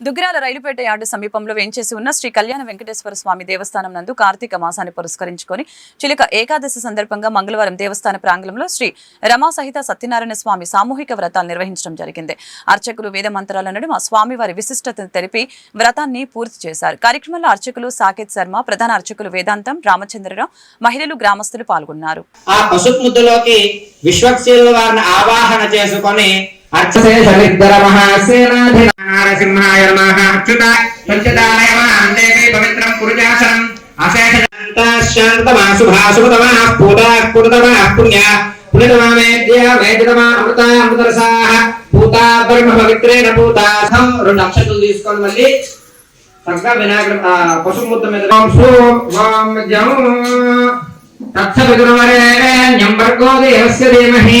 Duggirala Railpet yard సమీపంలో వేంచేసి ఉన్న శ్రీ కళ్యాణ వెంకటేశ్వర స్వామి దేవస్థానం నందు కార్తీక మాసాన్ని పురస్కరించుకొని చిలుక ఏకాదశి సందర్భంగా మంగళవారం దేవస్థాన ప్రాంగణంలో శ్రీ రమా సహిత సత్యనారాయణ స్వామి సామూహిక వ్రతాలు నిర్వహించడం జరిగింది. అర్చకులు వేద మంత్రాల నడుమ స్వామివారి విశిష్టతను తెలిపి వ్రతాన్ని పూర్తి చేశారు. కార్యక్రమంలో అర్చకులు సాకేత్ శర్మ ప్రధాన అర్చకులు వేదాంతం రామచంద్రరావు మహిళలు గ్రామస్తులు పాల్గొన్నారు. ఆ పసుపు వారిని ఆవాహన చేసుకొని అర్చశేషలిద్దర మహాసేనాధి నారసింహాయ నమః. అచ్యుత పంచదాయ దేవి పవిత్రం పురుజాసనం అశేష శాంతమాశుభాశుభతమా పూత పురుతమా పుణ్య పుణ్యతమా వేద్య వేదితమా అమృత అమృతరసాః పూత బ్రహ్మ పవిత్రేణ పూతాథం రెండు అక్షతులు తీసుకొని మళ్ళీ చక్కగా వినాయకుడు పసుపు ముద్ద మీద దేవస్య ధీమహి.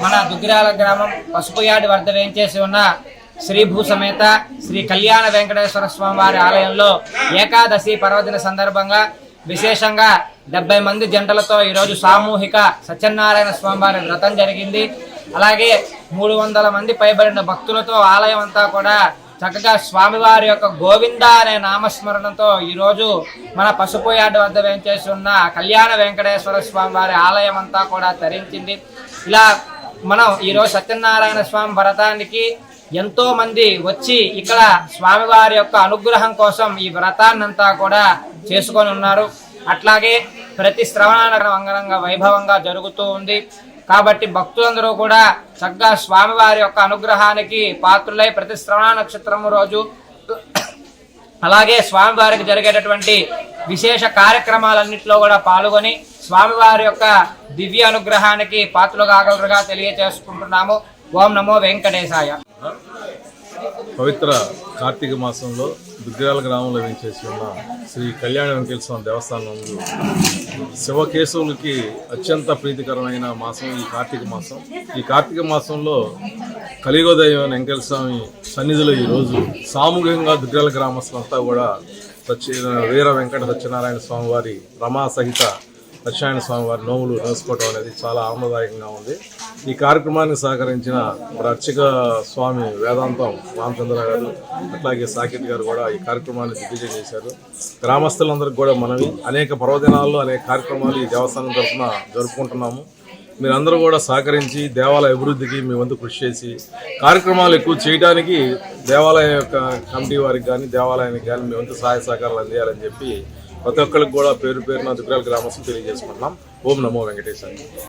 మన దుగ్గిరాల గ్రామం పసుపుయాడి వద్ద వేయించేసి ఉన్న శ్రీ భూసమేత శ్రీ కళ్యాణ వెంకటేశ్వర స్వామి వారి ఆలయంలో ఏకాదశి పర్వదిన సందర్భంగా విశేషంగా డెబ్బై మంది జంటలతో ఈరోజు సామూహిక సత్యనారాయణ స్వామివారి వ్రతం జరిగింది. అలాగే మూడు వందల మంది పైబడిన భక్తులతో ఆలయం అంతా కూడా చక్కగా స్వామివారి యొక్క గోవింద అనే నామస్మరణతో ఈరోజు మన పసుపుయాడి వద్ద వేంచేసి ఉన్న కళ్యాణ వెంకటేశ్వర స్వామి వారి ఆలయం అంతా కూడా తరించింది. ఇలా మనం ఈరోజు సత్యనారాయణ స్వామి వ్రతానికి ఎంతో మంది వచ్చి ఇక్కడ స్వామివారి యొక్క అనుగ్రహం కోసం ఈ వ్రతాన్నంతా కూడా చేసుకొని ఉన్నారు. అట్లాగే ప్రతి శ్రవణాన అంగరంగ వైభవంగా జరుగుతూ ఉంది. కాబట్టి భక్తులందరూ కూడా చక్కగా స్వామివారి యొక్క అనుగ్రహానికి పాత్రులై ప్రతి శ్రవణ నక్షత్రం రోజు అలాగే స్వామివారికి జరిగేటటువంటి విశేష కార్యక్రమాలన్నింటిలో కూడా పాల్గొని స్వామివారి యొక్క దివ్య అనుగ్రహానికి పాత్రలు కాగలరుగా తెలియజేసుకుంటున్నాము ఓం నమో వెంకటేశాయ. పవిత్ర కార్తీక మాసంలో దుగ్గిరాల గ్రామంలో వేంచేసి ఉన్న శ్రీ కళ్యాణ వెంకటేశ్వర స్వామి దేవస్థానం శివకేశవులకి అత్యంత ప్రీతికరమైన మాసం ఈ కార్తీక మాసం. ఈ కార్తీక మాసంలో కలిగోదయం వెంకటేశ్వర స్వామి సన్నిధిలో ఈరోజు సామూహికంగా దుగ్గిరాల గ్రామస్తులంతా కూడా సత్య వీర వెంకట సత్యనారాయణ స్వామివారి రమా సహిత సత్యనారాయణ స్వామి వారి నోములు నేర్చుకోవడం అనేది చాలా ఆనందదాయకంగా ఉంది. ఈ కార్యక్రమానికి సహకరించిన మరి అర్చక స్వామి వేదాంతం రామచంద్ర గారు అట్లాగే సాకిట్ గారు కూడా ఈ కార్యక్రమాన్ని దిగ్విజయం చేశారు. గ్రామస్తులందరికీ కూడా మనవి. అనేక పర్వదినాల్లో అనేక కార్యక్రమాలు ఈ దేవస్థానం తరఫున జరుపుకుంటున్నాము. మీరందరూ కూడా సహకరించి దేవాలయ అభివృద్ధికి మీ వంతు కృషి చేసి కార్యక్రమాలు ఎక్కువ చేయడానికి దేవాలయం యొక్క కమిటీ వారికి కానీ దేవాలయానికి కానీ మీ వంతు సహాయ సహకారాలు అందియాలని చెప్పి ప్రతి ఒక్కరికి కూడా పేరు పేరున దుగ్రాల గ్రామస్తులు తెలియజేసుకుంటున్నాం. ఓం నమో వెంకటేశ్వర